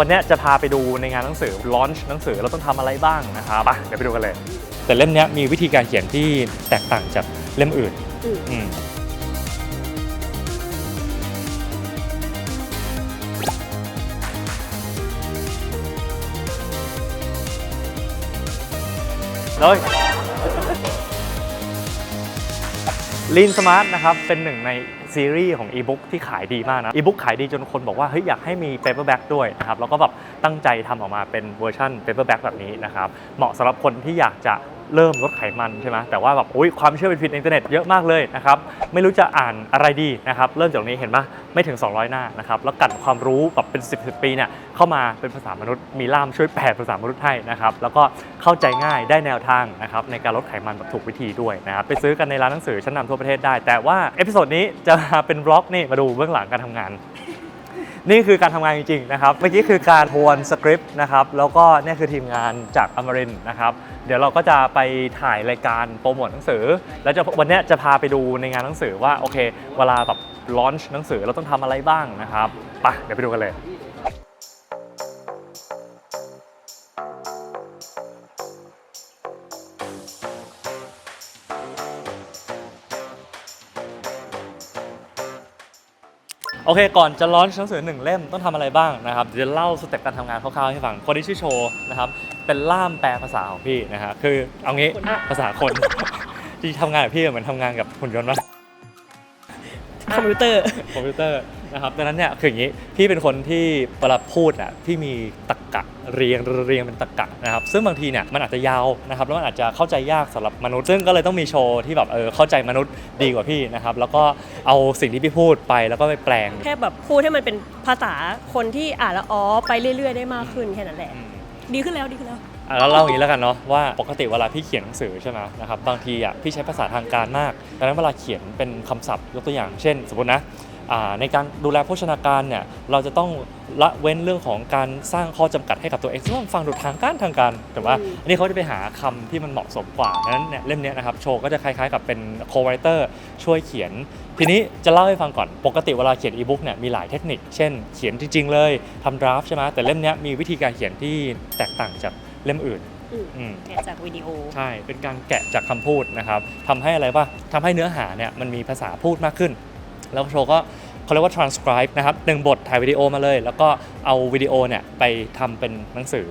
วันเนี้ยจะพาไปดูในงานหนังสือลอนช์หนังสือเราต้องทำอะไรบ้างนะครับไปเดี๋ยวไปดูกันเลย แต่เล่มเนี้ยมีวิธีการเขียนที่แตกต่างจากเล่มอื่นอืมอืมเลยลีนสมาร์ทนะครับเป็นหนึ่งใน ซีรีส์ของอีบุ๊กที่ขายดีมากนะอีบุ๊กขายดีจนคนบอกว่าเฮ้ยอยากให้มีเปเปอร์แบ็กด้วยนะครับแล้วก็แบบตั้งใจทำออกมาเป็นเวอร์ชันเปเปอร์แบ็กแบบนี้นะครับเหมาะสำหรับคนที่อยากจะ เริ่มลดไขมันใช่ไหมแต่ว่าแบบอุ้ยความเชื่อผิดในอินเทอร์เน็ตเยอะมากเลยนะครับไม่รู้จะอ่านอะไรดีนะครับเริ่มจากตรงนี้เห็นปะไม่ถึง 200 หน้านะครับแล้วกันความรู้แบบเป็น 10 10ปีเนี่ยเข้ามาเป็นภาษามนุษย์มีล่ามช่วยแปลภาษามนุษย์ให้นะครับแล้วก็เข้าใจง่ายได้แนวทางนะครับในการลดไขมันแบบถูกวิธีด้วยนะครับไปซื้อกันในร้านหนังสือชั้นนำทั่วประเทศได้ แต่ว่าเอพิโซดนี้จะมาเป็นบล็อกนี่มาดูเบื้องหลังการทำงาน นี่คือการทำงานจริงๆนะครับเมื่อกี้คือการทวนสคริปต์นะครับแล้วก็นี่คือทีมงานจากอมรินนะครับเดี๋ยวเราก็จะไปถ่ายรายการโปรโมทหนังสือ แล้วจะวันนี้จะพาไปดูในงานหนังสือว่าโอเค เวลาแบบลอนช์หนังสือเราต้องทำอะไรบ้างนะครับไปเดี๋ยวไปดูกันเลย อเคก่อนจะลอนช์หนังสือหนึ่งเล่มต้องทำอะไรบ้างนะครับเดี๋ยวจะเล่าสเต็ปการทำงานคร่าวๆให้ฟังคนที่ชื่อโชว์นะครับเป็นล่ามแปลภาษาของพี่นะฮะคือเอางี้ภาษาคน ที่ทำงานกับพี่เหมือนทำงานกับหุ่นยนต์ปะคอมพิวเตอร์ คอมพิวเตอร์นะครับดังนั้นเนี่ยคืออย่างนี้ พี่เป็นคนที่เวลาพูดอะพี่มีตรรกะ เรียงเรียงเป็นตรรกะนะครับซึ่งบางทีเนี่ยมันอาจจะยาวนะครับแล้วมันอาจจะเข้าใจยากสำหรับมนุษย์ ซึ่งก็เลยต้องมีโชว์ที่แบบเออเข้าใจมนุษย์ดีกว่าพี่นะครับแล้วก็เอาสิ่งที่พี่พูดไปแล้วก็ไปแปลง แค่แบบพูดให้มันเป็นภาษาคนที่อ่านแล้วอ๋อไปเรื่อย ๆ ได้มากขึ้นแค่นั้นแหละอืมดีขึ้นแล้วดีขึ้นแล้ว อะแล้วเล่าอย่างนี้แล้วกันเนาะว่าปกติเวลาพี่เขียนหนังสือใช่ไหมนะครับบางทีอะพี่ใช้ภาษาทางการมากดังนั้นเวลาเขียนเป็นคำศัพท์ยกตัวอย่าง เช่น สมมตินะอ่าในการดูแลโภชนาการเนี่ยเราจะต้องละเว้นเรื่องของการสร้างข้อจำกัดให้กับตัวเองซึ่งมันฟังดูทางการทางการ แต่ว่าอืม อันนี้เขาจะไปหาคำที่มันเหมาะสมกว่าดังนั้นเนี่ยเล่มเนี้ยนะครับโชว์ก็จะคล้ายๆกับเป็นโคไวเตอร์ช่วยเขียน ทีนี้จะเล่าให้ฟังก่อน ปกติเวลาเขียนอีบุ๊กเนี่ยมีหลายเทคนิค เช่น เขียนจริง ๆ เลยทำดราฟใช่ไหมแต่เล่มเนี้ยมีวิธีการเขียนที่แตกต่างจาก เล่มอื่นอืมอืมแกะจากวิดีโอ ใช่ เป็นการแกะจากคำพูดนะครับทำให้อะไรป่ะทำให้เนื้อหาเนี่ยมันมีภาษาพูดมากขึ้น แล้วโชว์ก็เขาเรียกว่า transcribe นะครับหนึ่งบทถ่ายวิดีโอมาเลย แล้วก็เอาวิดีโอเนี่ยไปทำเป็นหนังสือ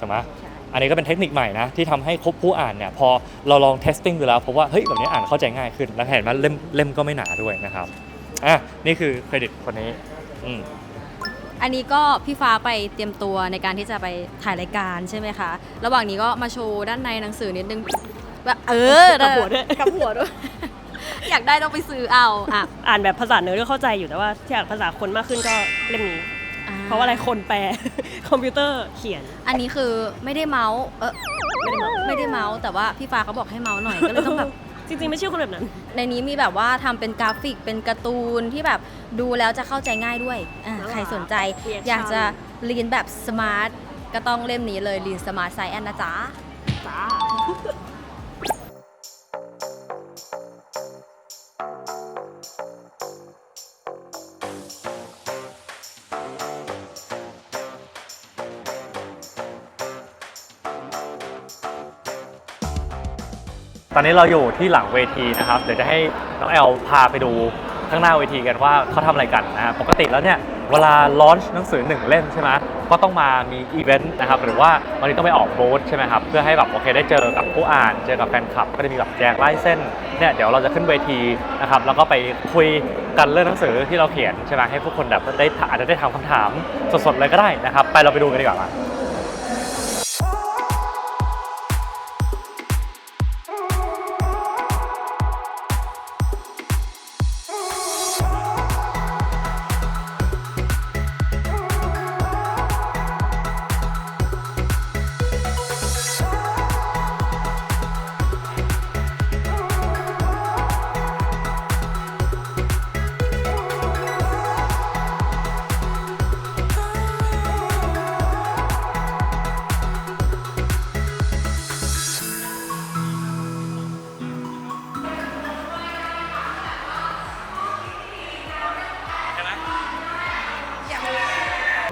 ถูกไหมใช่ อันนี้ก็เป็นเทคนิคใหม่นะ ที่ทำให้คบผู้อ่านเนี่ยพอเราลอง testing ดูแล้วพบว่า เฮ้ย แบบนี้อ่านเข้าใจง่ายขึ้น แล้วเห็นว่าเล่มเล่มก็ไม่หนาด้วยนะครับ อะ นี่คือเครดิตคนนี้อืม อันนี้ก็พี่ฟ้าไปเตรียมตัวในการที่จะไปถ่ายรายการใช่ไหมคะ ระหว่างนี้ก็มาโชว์ด้านในหนังสือนิดนึงแบบเออกับหัวด้วยกับหัวด้วย อยากได้ต้องไปซื้อเอาอะอ่านแบบภาษาเนื้อก็เข้าใจอยู่แต่ว่าที่อ่านภาษาคนมากขึ้นก็เล่มนี้ เพราะว่าอะไรคนแปล คอมพิวเตอร์เขียน อันนี้คือไม่ได้เมาส์เออไม่ได้เมาส์ไม่ได้เมาส์แต่ว่าพี่ฟ้าเขาบอกให้เมาส์หน่อยก็เลยต้องแบบ จริงๆ ไม่ใช่คนแบบนั้น ในนี้มีแบบว่าทำเป็นกราฟิกเป็นการ์ตูนที่แบบดูแล้วจะเข้าใจง่ายด้วยอะน่ารักใครสนใจ Reaction อยากจะเรียนแบบสมาร์ทก็ต้องเล่มนี้เลยเรียนสมาร์ทไซแอนนะจ๊ะ จ้า ตอนนี้เราอยู่ที่หลังเวทีนะครับ เดี๋ยวจะให้น้องแอลพาไปดูข้างหน้าเวทีกันว่าเขาทำอะไรกันนะปกติแล้วเนี่ยเวลาลอนช์หนังสือหนึ่งเล่มใช่ไหมก็ต้องมามีอีเวนต์นะครับหรือว่าบางทีต้องไปออกบูธใช่ไหมครับเพื่อให้แบบโอเคได้เจอกับผู้อ่านเจอกับแฟนคลับ ก็จะมีแบบแจกไลายเส้นเนี่ยเดี๋ยวเราจะขึ้นเวทีนะครับแล้วก็ไปคุยกันเรื่องหนังสือที่เราเขียนใช่ไหมให้ผู้คนแบบได้อาจจะได้ถามคำถามสดๆเลยก็ได้นะครับ ไปเราไปดูกันดีกว่า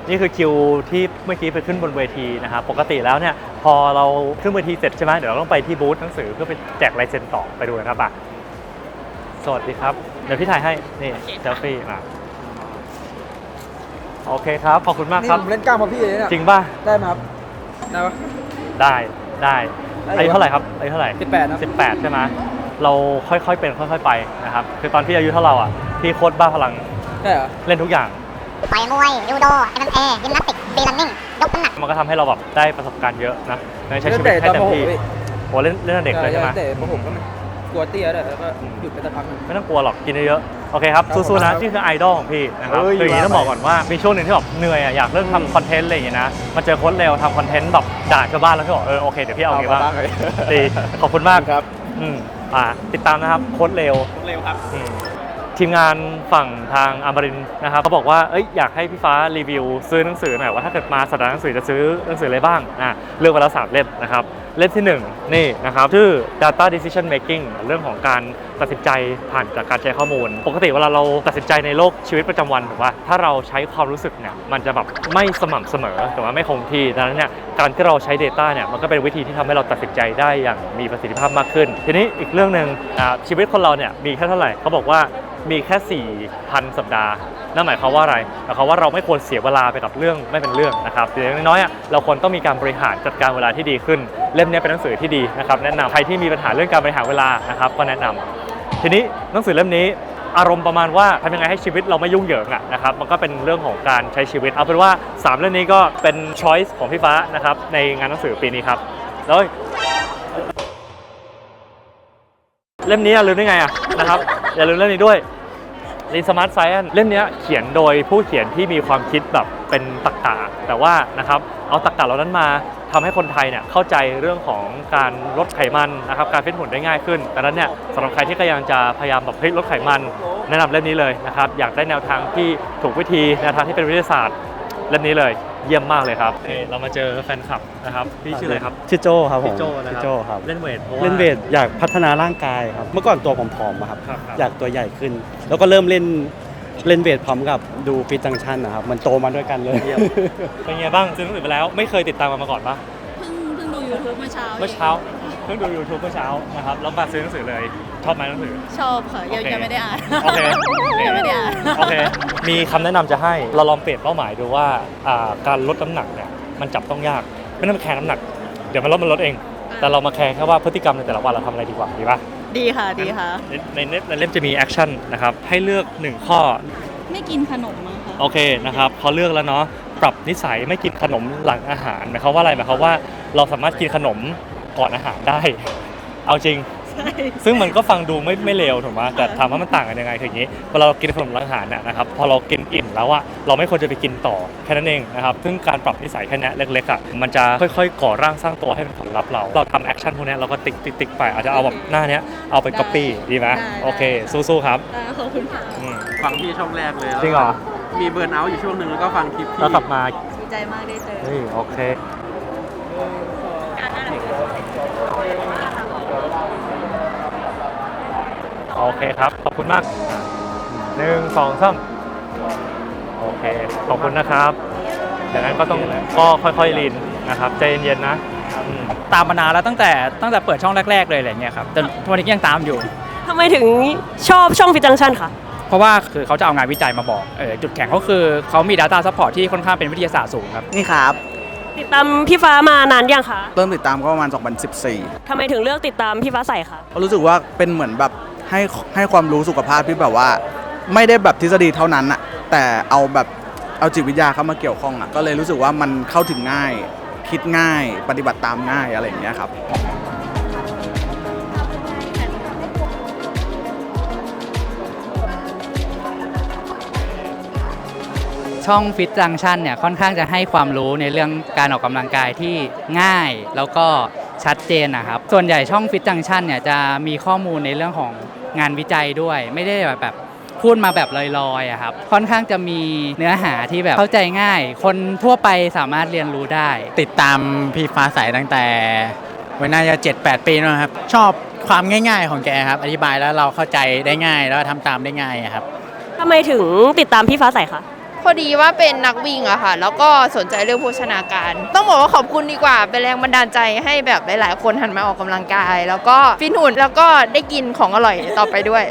นี่คือคิวที่เมื่อกี้ไปขึ้นบนเวทีนะครับปกติแล้วเนี่ยพอเราขึ้นเวทีเสร็จใช่ไหมเดี๋ยวเราต้องไปที่บูธหนังสือเพื่อไปแจกลายเซ็นต่อไปดูนะครับอะสวัสดีครับ เดี๋ยวพี่ถ่ายให้นี่เซลฟี่มาโอเคครับขอบคุณมากนี่ครับ ผมเล่นกล้ามมาพี่เลยเนี่ยจริงป่ะได้ไหมครับได้ปะ ได้ได้ได้อายุเท่าไหร่ครับอายุเท่าไหร่ สิบแปดนะ18 ใช่ไหมเราค่อยๆเป็นค่อย ๆ ไปนะครับ คือตอนพี่อายุเท่าเราอะพี่โคตรบ้าพลังใช่เหรอเล่นทุกอย่าง ต่อยมวยยูโด MMA ยิมนาสติกฟรีรันนิ่งยกน้ำหนักมันก็ทำให้เราแบบได้ประสบการณ์เยอะนะในใช้ชีวิตเล่นให้เตะตอนเต็มมหกที่พี่โหเล่นเล่นตั้งแต่เด็กเลยใช่ไหมเตะมหกก็ไม่กลัวเตี้ยด้วยแล้วก็หยุดไปสักพักหนึง ไม่ต้องกลัวหรอกกินเยอะๆโอเคครับครับสู้ๆนะผมนี่คือไอดอลของพี่นะครับเอ้ยคืออย่างนี้ต้องว่าบอกไปก่อนว่ามีช่วงหนึ่งที่แบบเหนื่อยอะอยากเลิกทำคอนเทนต์อะไรอย่างเงี้ยนะมาเจอโค้ชเร็วทำคอนเทนต์แบบด่าชาวบ้านแล้วพี่บอกเออโอเคเดี๋ยวพี่เอาอย่างงี้บ้างเลยดีขอบคุณมากครับ อืมอ่าติดตามนะครับโค้ดเร็ว เร็วครับ อืม ทีมงานฝั่งทางอมรินนะครับเขาบอกว่าเอ้ยอยากให้พี่ฟ้ารีวิว ซื้อหนังสือหน่อยว่าถ้าเกิดมาสถานหนังสือจะซื้อหนังสืออะไรบ้างอะเลือกไปแล้วสามเล่มนะครับ เล่มที่หนึ่งนี่นะครับชื่อ data decision making เรื่องของการตัดสินใจผ่านจากการใช้ข้อมูล ปกติเวลาเราตัดสินใจในโลกชีวิตประจำวันถูกป่ะถ้าเราใช้ความรู้สึกเนี่ยมันจะแบบไม่สม่ำเสมอหรือว่าไม่คงที่ดังนั้นเนี่ยการที่เราใช้ Data เนี่ยมันก็เป็นวิธีที่ทำให้เราตัดสินใจได้อย่างมีประสิทธิภาพมากขึ้น ทีนี้อีกเรื่องหนึ่งชีวิตคนเราเนี่ยมีแค่เท่าไหร่เขาบอกว่ามีแค่ 4,000 สัปดาห์ นั่นหมายความว่าอะไร หมายความว่าเราไม่ควรเสียเวลาไปกับเรื่องไม่เป็นเรื่องนะครับอย่างน้อยๆเราควรต้องมีการบริหารจัดการเวลาที่ดีขึ้น เล่มนี้เป็นหนังสือที่ดีนะครับแนะนำใครที่มีปัญหาเรื่องการบริหารเวลานะครับก็แนะนำทีนี้หนังสือเล่มนี้อารมณ์ประมาณว่าทำยังไงให้ชีวิตเราไม่ยุ่งเหยิงอะนะครับมันก็เป็นเรื่องของการใช้ชีวิตเอาเป็นว่า 3 เรื่องนี้ก็เป็นช้อยส์ของพี่ฟ้านะครับในงานหนังสือปีนี้ครับแล้วเล่มนี้อย่าลืมได้ไงอะนะครับอย่าลืมเล่มนี้ด้วย รีสมาร์ทไซเอนเล่มนี้เขียนโดยผู้เขียนที่มีความคิดแบบเป็นตรรกะแต่ว่านะครับเอาตรรกะเหล่านั้นมาทำให้คนไทยเนี่ยเข้าใจเรื่องของการลดไขมันนะครับการฟิตหุ่นได้ง่ายขึ้นดังนั้นเนี่ยสำหรับใครที่กำลังจะพยายามแบบเฮ้ยลดไขมัน แนะนำเล่มนี้เลยนะครับอยากได้แนวทางที่ถูกวิธีแนวทางที่เป็นวิทยาศาสตร์ เล่มนี้เลยเยี่ยมมากเลยครับเรามาเจอแฟนคลับนะครับพี่ชื่ออะไรครับ ชื่อโจครับผมพี่โจนะครับพี่โจครับ เล่นเวทพราะา เล่นเวทอยากพัฒนาร่างกายครับ เมื่อก่อนตัวผอมๆอะครับ ครับครับ อยากตัวใหญ่ขึ้น แล้วก็เริ่มเล่นเล่นเวทพร้อมกับดูฟิตจังชันนะครับ มันโตมาด้วยกันเลย เยี่ยมเป็นไงบ้างซื้อหนังสือไปแล้ว ไม่เคยติดตามมันมาก่อนปะเพิ่งเพิ่งดู YouTube เมื่อเช้าเมื่อเช้าเพิ่งดู YouTube เมื่อเช้านะครับแล้วมาซื้อหนังสือเลยชอบไหมหนังสือ ชอบค่ะ ยังโอเคยังไม่ได้อ่านโอเค ยังไม่ได้อ่าน โอเค มีคำแนะนำจะให้เราลองเปลี่ยนเป้าหมายดูว่าอ่าการลดน้ำหนักเนี่ยมันจับต้องยาก ไม่ต้องไปแคร์น้ำหนัก เดี๋ยวมันลดมันลดเอง แต่เรามาแคร์แค่ว่าพฤติกรรมในแต่ละวันเราทำอะไรดีกว่าดีปะดีค่ะดีค่ะ ในในในในเล่มจะมีแอคชั่นนะครับ ให้เลือกหนึ่งข้อ ไม่กินขนมมั้งคะโอเคนะครับพอเลือกแล้วเนาะปรับนิสัยไม่กินขนมหลังอาหารหมายความว่าอะไรหมายความว่าเราสามารถกินขนมก่อนอาหารได้ เอาจริงใช่ ซึ่งมันก็ฟังดูไม่ไม่เลวถูกไหมแต่ถามว่ามันต่างกันยังไงคืออย่างนี้เวลาเรากินขนมหลังอาหารเนี่ยนะครับพอเรากินอิ่มแล้วอะเราไม่ควรจะไปกินต่อแค่นั้นเองนะครับซึ่งการปรับนิสัยแค่เนี้ยเล็กๆอะมันจะค่อย ๆ ก่อร่างสร้างตัวให้เป็นผลลัพธ์เราเราทำแอคชั่นพวกเนี้ยเราก็ติ๊กติ๊กติ๊กไปอาจจะเอาแบบหน้าเนี้ยเอาไปก๊อปปี้ดีไหมโอเค สู้ๆครับอ่าขอบคุณค่ะอืมฟังพี่ช่องแรกเลยจริงเหรอมีเบิร์นเอาท์อยู่ช่วงหนึ่งแล้วก็ฟังคลิปพี่ แล้วกลับมาดีใจมากได้เจอ เฮ้ยโอเค โอเคครับ ขอบคุณมากหนึ่งสองสามโอเค ขอบคุณนะครับดังนั้นก็ต้องก็ค่อยๆลีนนะครับใจเย็นๆนะอืมตามมานานแล้วตั้งแต่ตั้งแต่เปิดช่องแรก ๆ เลยอะไรเงี้ยครับจนทุกวันนี้ก็ยังตามอยู่ ทำไมถึงชอบช่องฟิจังชันคะ เพราะว่าคือเขาจะเอางานวิจัยมาบอกเออจุดแข็งเขาคือเขามี Data Support ที่ค่อนข้างเป็นวิทยาศาสตร์สูงครับ นี่ครับ ติดตามพี่ฟ้ามานานยังคะเริ่มติดตามก็ประมาณ 2014ทำไมถึงเลือกติดตามพี่ฟ้าใสคะเพราะรู้สึกว่าเป็นเหมือนแบบ ให้ให้ความรู้สุขภาพที่แบบว่า ไม่ได้แบบทฤษฎีเท่านั้นอะแต่เอาแบบเอาจิตวิทยาเข้ามาเกี่ยวข้องอะก็เลยรู้สึกว่ามันเข้าถึงง่าย คิดง่าย ปฏิบัติตามง่ายอะไรอย่างเงี้ยครับ ช่อง Fit Junction เนี่ยค่อนข้างจะให้ความรู้ในเรื่องการออกกำลังกายที่ง่ายแล้วก็ชัดเจนนะครับ ส่วนใหญ่ช่อง Fit Junction เนี่ยจะมีข้อมูลในเรื่องของ งานวิจัยด้วย ไม่ได้แบบแบบพูดมาแบบลอยๆอะครับ ค่อนข้างจะมีเนื้อหาที่แบบเข้าใจง่าย คนทั่วไปสามารถเรียนรู้ได้ ติดตามพี่ฟ้าใสตั้งแต่วัยน่าจะ7-8 ปีแล้วครับ ชอบความง่าย ๆ ของแกครับ อธิบายแล้วเราเข้าใจได้ง่ายแล้วทำตามได้ง่ายอะครับ ทำไมถึงติดตามพี่ฟ้าใสคะค อดีว่าเป็นนักวิ่งอะค่ะ แล้วก็สนใจเรื่องโภชนาการ ต้องบอกว่าขอบคุณดีกว่า เป็นแรงบันดาลใจให้แบบหลายๆคนหันมาออกกำลังกาย แล้วก็ฟินหุ่นแล้วก็ได้กินของอร่อยต่อไปด้วย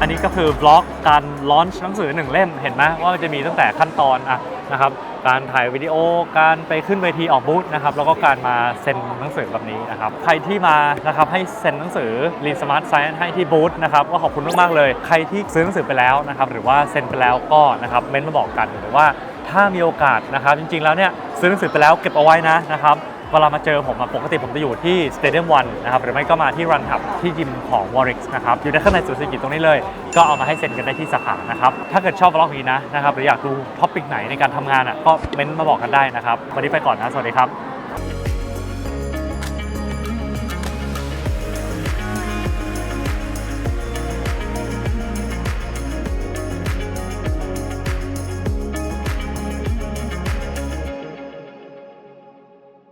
อันนี้ก็คือบล็อกการลอนช์หนังสือหนึ่งเล่มเห็นไหมว่ามันจะมีตั้งแต่ขั้นตอนอะนะครับการถ่ายวิดีโอการไปขึ้นเวทีออกบูธนะครับแล้วก็การมาเซ็นหนังสือแบบนี้นะครับใครที่มานะครับให้เซ็นหนังสือ Lean Smart Science ให้ที่บูธนะครับก็ขอบคุณมากๆเลย ใครที่ซื้อหนังสือไปแล้วนะครับหรือว่าเซ็นไปแล้วก็นะครับเม้นต์มาบอกกันหรือว่าถ้ามีโอกาสนะครับจริงๆแล้วเนี่ยซื้อหนังสือไปแล้วเก็บเอาไว้นะนะครับ เวลามาเจอผมปกติผมจะอยู่ที่ Stadium 1นะครับหรือไม่ก็มาที่ Run Hub ที่ยิมของ Warix นะครับอยู่ในข้างในสุสกิจตรงนี้เลย ก็เอามาให้เซ็นกันได้ที่สาขานะครับถ้าเกิดชอบบล็อกนี้นะนะครับหรืออยากดูท็อปิกไหนในการทำงานอะก็เม้นต์มาบอกกันได้นะครับวันนี้ไปก่อนนะสวัสดีครับ